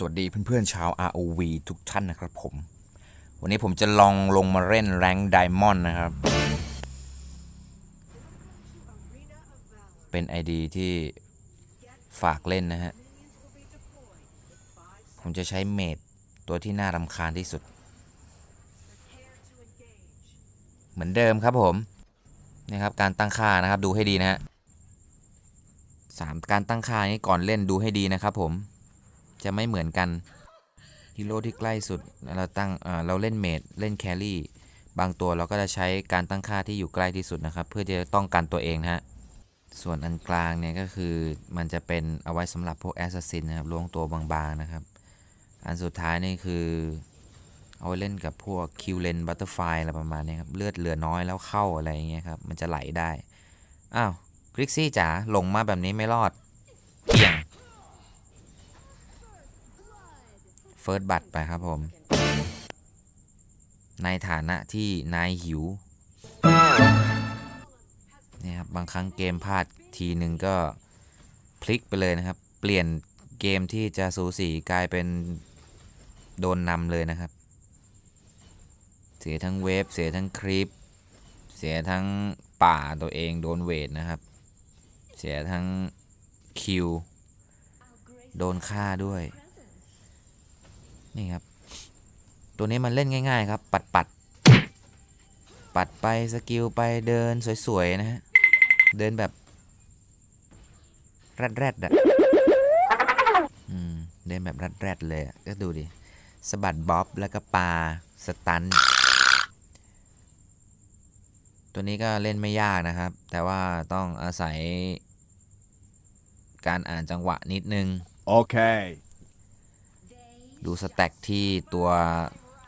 สวัสดีเพื่อนๆชาว ROV ทุกท่านนะครับผม วันนี้ผมจะลองลงมาเล่นแรงไดมอนด์นะครับ เป็น ID ที่ฝากเล่นนะฮะ ผมจะใช้เมดตัวที่น่ารำคาญที่สุด เหมือนเดิมครับผมนี่ครับการตั้งค่านะครับดูให้ดีนะฮะสามการตั้งค่านี้ก่อนเล่นดูให้ดีนะครับผม จะไม่เหมือนกันฮีโร่ที่ใกล้สุดเราตั้งเราเล่นเมดเล่นแครี่บางตัวเราก็จะใช้การตั้งค่าที่อยู่ใกล้ที่สุดนะครับ เพื่อจะต้องกันตัวเองนะฮะส่วนอันกลางเนี่ยก็คือมันจะเป็นเอาไว้สำหรับพวกแอสซัสซินนะครับลวงตัวบางๆนะครับ อันสุดท้ายนี่คือเอาไว้เล่นกับพวกคิวเลนบัตเตอร์ไฟอะไรประมาณนี้ครับเลือดเหลือน้อยแล้วเข้าอะไรอย่างเงี้ยครับมันจะไหลได้ อ้าวกริกซี่จ๋าลงมาแบบนี้ไม่รอดเกี่ยง เฟิร์สบัตไปครับผม ในฐานะที่นายหิวเนี่ยครับบางครั้งเกมพลาดทีหนึ่งก็พลิกไปเลยนะครับ เปลี่ยนเกมที่จะสูสีกลายเป็นโดนนำเลยนะครับ เสียทั้งเวฟเสียทั้งคลิป เสียทั้งป่าตัวเองโดนเวทนะครับ เสียทั้งคิว โดนฆ่าด้วย นี่ครับ ตัวนี้มันเล่นง่าย ๆ ครับ ปัดปัดปัดไปสกิลไปเดินสวยๆนะฮะ เดินแบบแรดแรดๆอะอืมเดินแบบแรดแรดเลยก็ดูดิสะบัดบ๊อบแล้วก็ปาสตัน ตัวนี้ก็เล่นไม่ยากนะครับ แต่ว่าต้องอาศัยการอ่านจังหวะนิดนึง Okay. ดูสแต็กที่ตัว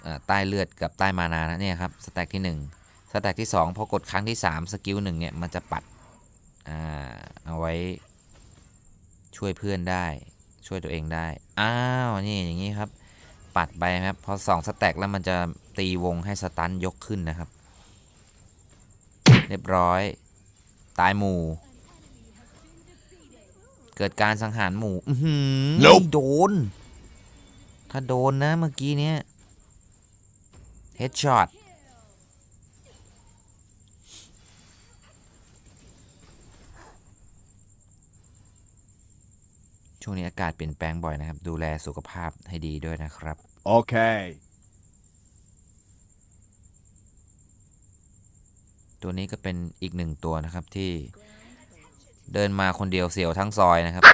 เอ่อใต้เลือดกับใต้มานานะเนี่ยครับสแต็กที่1สแต็กที่ 2 พอกดครั้งที่ 3 สกิลหนึ่งเนี่ย มันจะปัดอ่าเอาไว้ช่วยเพื่อนได้ช่วยตัวเองได้ อ้าว นี่อย่างนี้ครับ ปัดไปครับ พอสองสแต็กแล้วมันจะตีวงให้สตันยกขึ้นนะครับ เรียบร้อย ตายหมู่ เกิดการสังหารหมู่ อื้อหือ Nope โดน ถ้าโดนนะเมื่อกี้เนี้ยเฮดช็อตช่วงนี้อากาศเปลี่ยนแปลงบ่อยนะครับ ดูแลสุขภาพให้ดีด้วยนะครับ Okay. ตัวนี้ก็เป็นอีกหนึ่งตัวนะครับที่เดินมาคนเดียวเสียวทั้งซอยนะครับ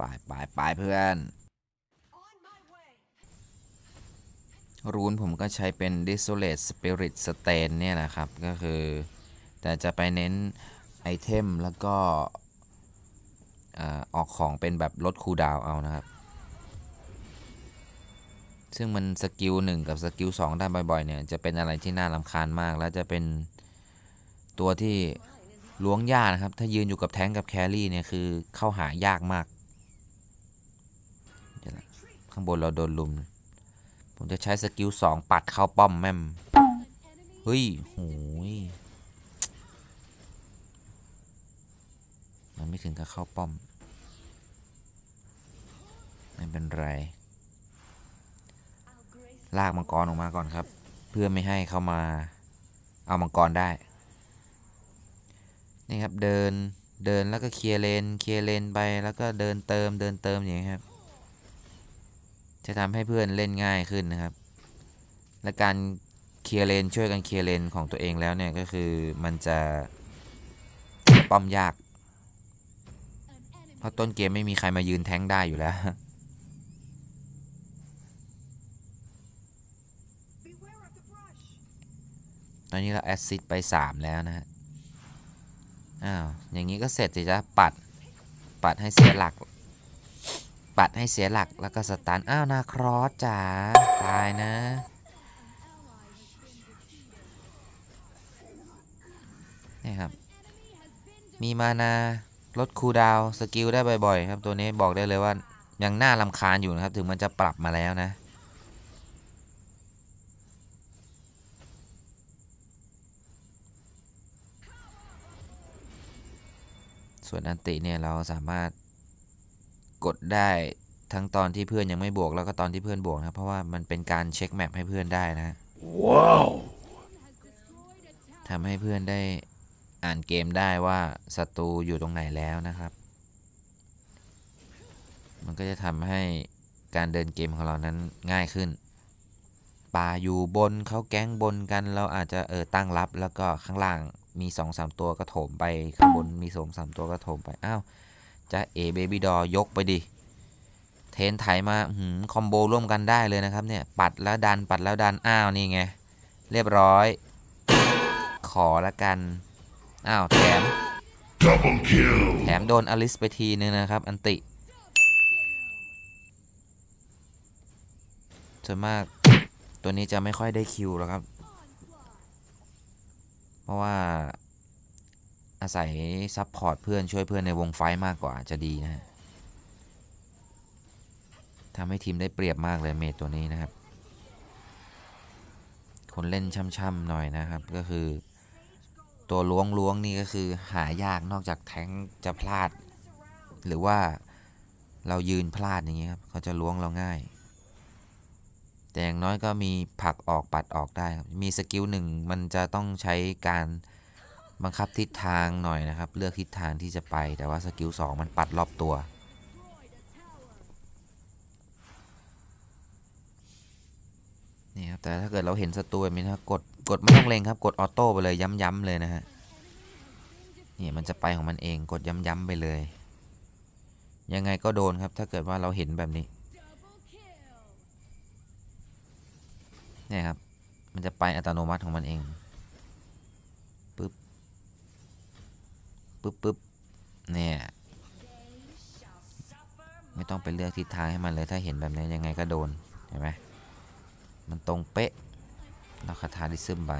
ไปไปไปเพื่อน รูนผมก็ใช้เป็น Desolate Spirit Stain เนี่ยนะครับ ก็คือ แต่จะไปเน้นไอเทมแล้วก็ออกของเป็นแบบลดคูดาวเอานะครับ ซึ่งมันสกิลหนึ่งกับสกิลสองได้บ่อยๆ เนี่ย จะเป็นอะไรที่น่ารำคาญมาก แล้วจะเป็นตัวที่ล้วงยากนะครับ ถ้ายืนอยู่กับแท้งกับแครี่เนี่ย คือเข้าหายากมากางบนเราโดนลุม ผมจะใช้สกิลสองปัดเข้าป้อมแม่มเฮ้ยโหยมันไม่ถึงกับเข้าป้อม ไม่เป็นไร ลากมังกรออกมาก่อนครับ เพื่อไม่ให้เข้ามาเอามังกรได้ นี่ครับเดินเดินแล้วก็เคลียร์เลนเคลียร์เลนไปแล้วก็เดินเติมเดินเติมอย่างนี้ครับ จะทำให้เพื่อนเล่นง่ายขึ้นนะครับ และการเคลียร์เลนช่วยกันเคลียร์เลนของตัวเองแล้วเนี่ยก็คือมันจะป้อมยาก เพราะต้นเกมไม่มีใครมายืนแท้งได้อยู่แล้วตอนนี้เราแอสซิดไป 3 แล้วนะฮะ อ้าว อย่างนี้ก็เสร็จสิจ้ะปัด ปัดให้เสียหลัก ปัดให้เสียหลักแล้วก็สตัน อ้าว นาครอสจ๋า ตายนะ นี่ครับ มีมานาลดคูดาว สกิลได้บ่อยๆ ครับ ตัวนี้บอกได้เลยว่า ยังน่าลำคาญอยู่นะครับ ถึงมันจะปรับมาแล้วนะส่วนอันติเนี่ยเราสามารถ กดได้ทั้งตอนที่เพื่อนยังไม่บวกแล้วก็ตอนที่เพื่อนบวกนะครับเพราะว่ามันเป็นการเช็คแมปให้เพื่อนได้นะฮะ Wow! ทำให้เพื่อนได้อ่านเกมได้ว่าศัตรูอยู่ตรงไหนแล้วนะครับ มันก็จะทำให้การเดินเกมของเรานั้นง่ายขึ้นป่าอยู่บนเขาแก๊งบนกันเราอาจจะเออตั้งรับแล้วก็ข้างล่างมี2อสามตัวก็โถมไปข้างบนมีสองสามตัวก็โถมไปอ้าว จะเอเบบี้ดอยกไปดิ เทนไถมาอื้อหือคอมโบร่วมกันได้เลยนะครับเนี่ย ปัดแล้วดันปัดแล้วดัน อ้าว นี่ไง เรียบร้อย ขอละกัน อ้าวแถม Double kill! แถมโดนอลิสไปทีนึงนะครับ อันติส่วนมากตัวนี้จะไม่ค่อยได้คิวแล้วครับ เพราะว่า อาศัยซัพพอร์ตเพื่อนช่วยเพื่อนในวงไฟมากกว่าจะดีนะฮะทำให้ทีมได้เปรียบมากเลยเมทตัวนี้นะครับ คนเล่นช่ำๆหน่อยนะครับก็คือ ตัวล้วงล้วงนี่ก็คือหายากนอกจากแทงจะพลาด หรือว่าเรายืนพลาดอย่างเงี้ยครับเขาจะล้วงเราง่าย แต่อย่างน้อยก็มีผลักออกปัดออกได้ครับมีสกิลหนึ่งมันจะต้องใช้การ บังคับทิศทางหน่อยนะครับ เลือกทิศทางที่จะไปแต่ว่าสกิลสองมันปัดรอบตัว นี่ครับ แต่ถ้าเกิดเราเห็นศัตรูแบบนี้นะกดกดไม่ต้องเล็งครับ กดออโต้ไปเลยย้ำๆเลยนะฮะนี่มันจะไปของมันเองกดย้ำๆไปเลย ยังไงก็โดนครับถ้าเกิดว่าเราเห็นแบบนี้เนี่ยครับ มันจะไปอัตโนมัติของมันเองปึ๊บ ปึ๊บปึ๊บเนี่ยไม่ต้องไปเลือกทิศทางให้มันเลยถ้าเห็นแบบนี้ยังไงก็โดนเห็นไหมมันตรงเป๊ะเราคาถาลิซึมไป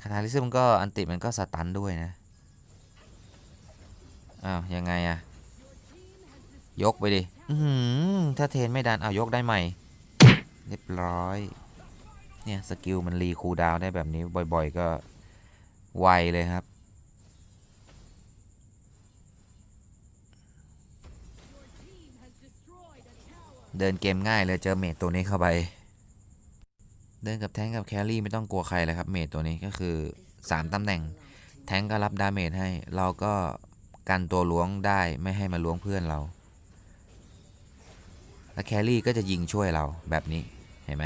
คาถาลิซึมก็อันติมันก็สตันด้วยนะอ้าวยังไงอะยกไปดิถ้าเทนไม่ดันเอายกได้ใหม่ เรียบร้อย เนี่ย สกิลมันรีคูลดาวน์ได้แบบนี้บ่อย ๆ ก็ ไวเลยครับ เดินเกมง่ายเลยเจอเมดตัวนี้เข้าไป เดินกับแทงกับแครี่ไม่ต้องกลัวใครเลยครับ เมดตัวนี้ก็คือ 3 ตำแหน่ง แทงก็รับดาเมจให้ เราก็กันตัวล้วงได้ไม่ให้มาล้วงเพื่อนเรา และแครี่ก็จะยิงช่วยเราแบบนี้เห็นไหม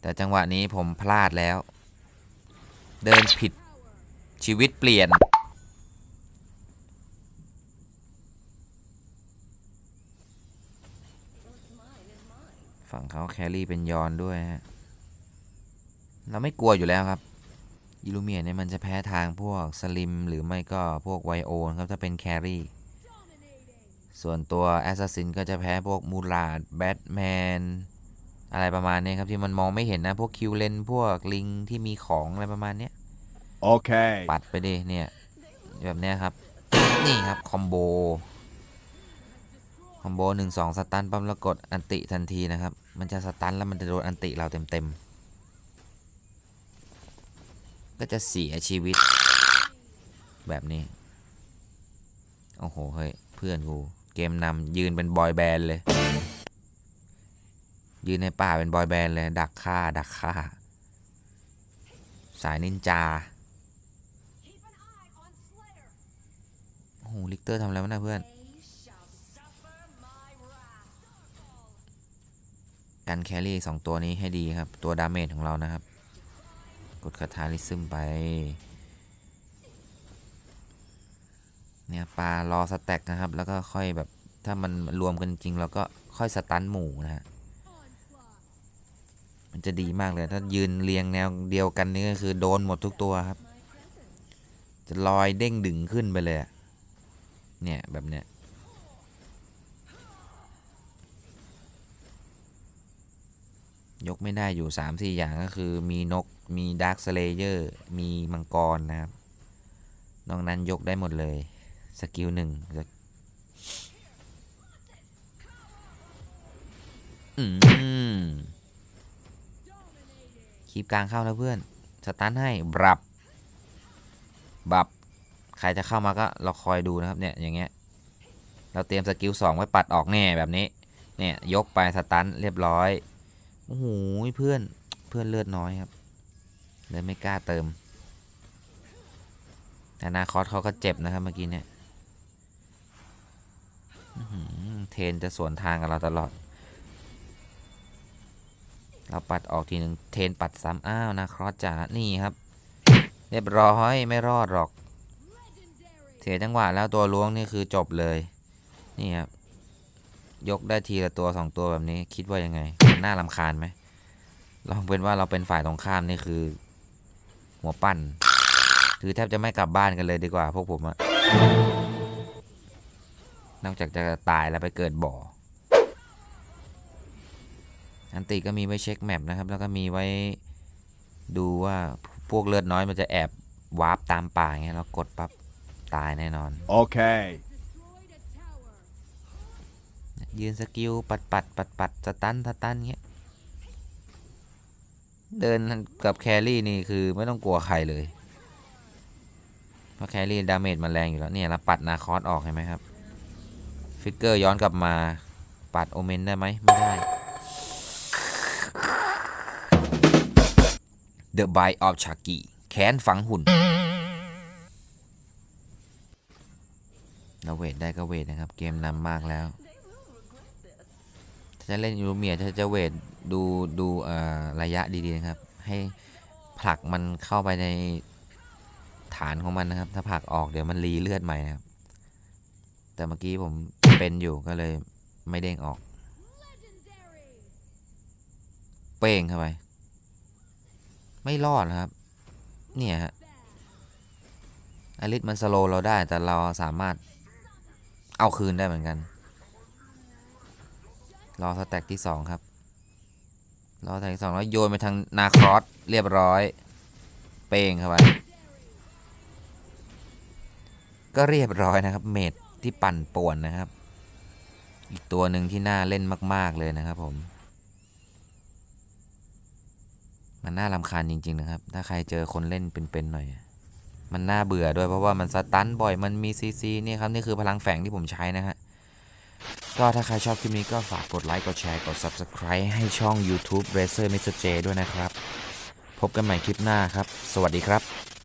แต่จังหวะนี้ผมพลาดแล้ว เดินผิดชีวิตเปลี่ยน ฝั่งเขาแครี่เป็นยอนด้วยฮะ เราไม่กลัวอยู่แล้วครับยิลูเมียเนี่ยมันจะแพ้ทางพวกสลิม หรือไม่ก็พวกไวโอนครับ ถ้าเป็นแครี่ ส่วนตัวแอสซัสซินก็จะแพ้พวกมูลาดแบทแมน อะไรประมาณนี้ครับที่มันมองไม่เห็นนะพวกคิวเลนพวกลิงที่มีของอะไรประมาณเนี้ย Okay. ปัดไปดิเนี่ยแบบเนี้ยครับนี่ครับคอมโบคอมโบหนึ่งสองสตันปั๊มแล้วกดอันติทันทีนะครับ มันจะสตันแล้วมันจะโดนอันติเราเต็มๆ ก็จะเสียชีวิต แบบนี้ โอ้โห เฮ้ย เพื่อนกู เกมนำยืนเป็นบอยแบนด์เลย ยืนในป่าเป็นบอยแบนด์เลย ดักฆ่า ดักฆ่า สายนินจา โอ้โห ลิกเตอร์ทำอะไรวะเนะเพื่อน กันแครี่สองตัวนี้ให้ดีครับ ตัวดาเมจของเรานะครับ กดคาถาลิซึมไป เนี่ยปลารอสแต็กนะครับ แล้วก็ค่อยแบบถ้ามันรวมกันจริงเราก็ค่อยสตันหมู่นะฮะ มันจะดีมากเลย ถ้ายืนเรียงแนวเดียวกันนี่ก็คือโดนหมดทุกตัวครับ จะลอยเด้งดึงขึ้นไปเลยเนี่ยแบบเนี้ยยกไม่ได้อยู่ 3 4 อย่างก็คือมีนกมีดาร์คสเลเยอร์มีมังกรนะครับ นอกนั้นยกได้หมดเลย สกิลหนึ่งอืม คีบกลางเข้าแล้วเพื่อน สตันให้บรับบับ ใครจะเข้ามาก็เราคอยดูนะครับเนี่ยอย่างเงี้ย เราเตรียมสกิลสองไว้ปัดออกแน่แบบนี้ เนี่ยยกไปสตันเรียบร้อย โอ้โหเพื่อนเพื่อนเลือดน้อยครับเลยไม่กล้าเติมแต่นาคอสเขาก็เจ็บนะครับเมื่อกี้เนี่ยเทนจะสวนทางกับเราตลอด เราปัดออกทีหนึ่งเทนปัดซ้ำอ้าวนาครอสจ๋านี่ครับ เรียบร้อยไม่รอดหรอก เสียจังหวะแล้วตัวล้วงนี่คือจบเลย นี่ครับยกได้ทีละตัวสองตัวแบบนี้คิดว่ายังไงน่าลำคาญไหมลองเป็นว่าเราเป็นฝ่ายตรงข้ามนี่คือ หัวปั้นคือแทบจะไม่กลับบ้านกันเลยดีกว่าพวกผมอะนอกจากจะตายแล้วไปเกิดบ่อ อันติก็มีไว้เช็คแมปนะครับ แล้วก็มีไว้ดูว่าพวกเลือดน้อยมันจะแอบวาร์ปตามป่าอย่างเงี้ยเรากดปั๊บตายแน่นอน Okay. ยืนสกิลปัดปัดปัดปัดสตันสตันเงี้ย เดินกับแครี่นี่คือไม่ต้องกลัวใครเลย เพราะแครี่ดาเมจมันแรงอยู่แล้วเนี่ยเราปัดนาคอสออกเห็นไหมครับ ฟิกเกอร์ย้อนกลับมาปัดโอเมนได้ไหมไม่ได้ The Bite of Chucky แค้นฝังหุ่น เราเวทได้ก็เวทนะครับ เกมนำมากแล้ว ถ้าจะเล่นยูเมียถ้าจะเวทดูดูเอ่อระยะดีๆนะครับ ให้ผลักมันเข้าไปในฐานของมันนะครับ ถ้าผลักออกเดี๋ยวมันรีเลือดใหม่นะครับ แต่เมื่อกี้ผมเป็นอยู่ก็เลยไม่เด้งออก เป้งเข้าไป ไม่รอดครับ เนี่ยฮะอลิสมันสโลว์เราได้แต่เราสามารถเอาคืนได้เหมือนกัน รอสแต็กที่สองครับ รอสแต็กที่สองแล้วโยนไปทางนาครอสเรียบร้อย เป้งเข้าไป ก็เรียบร้อยนะครับ เมดที่ปั่นป่วนนะครับ อีกตัวหนึ่งที่น่าเล่นมาก ๆ เลยนะครับผม มันน่ารำคาญจริงๆนะครับ ถ้าใครเจอคนเล่นเป็นๆหน่อย มันน่าเบื่อด้วยเพราะว่ามันสตันบ่อย มันมีซีซีนี่ครับนี่คือพลังแฝงที่ผมใช้นะฮะ ก็ถ้าใครชอบคลิปนี้ก็ฝากกดไลค์ กดแชร์ กด Subscribe ให้ช่อง YouTube Racer Mr. J ด้วยนะครับ พบกันใหม่คลิปหน้าครับ สวัสดีครับ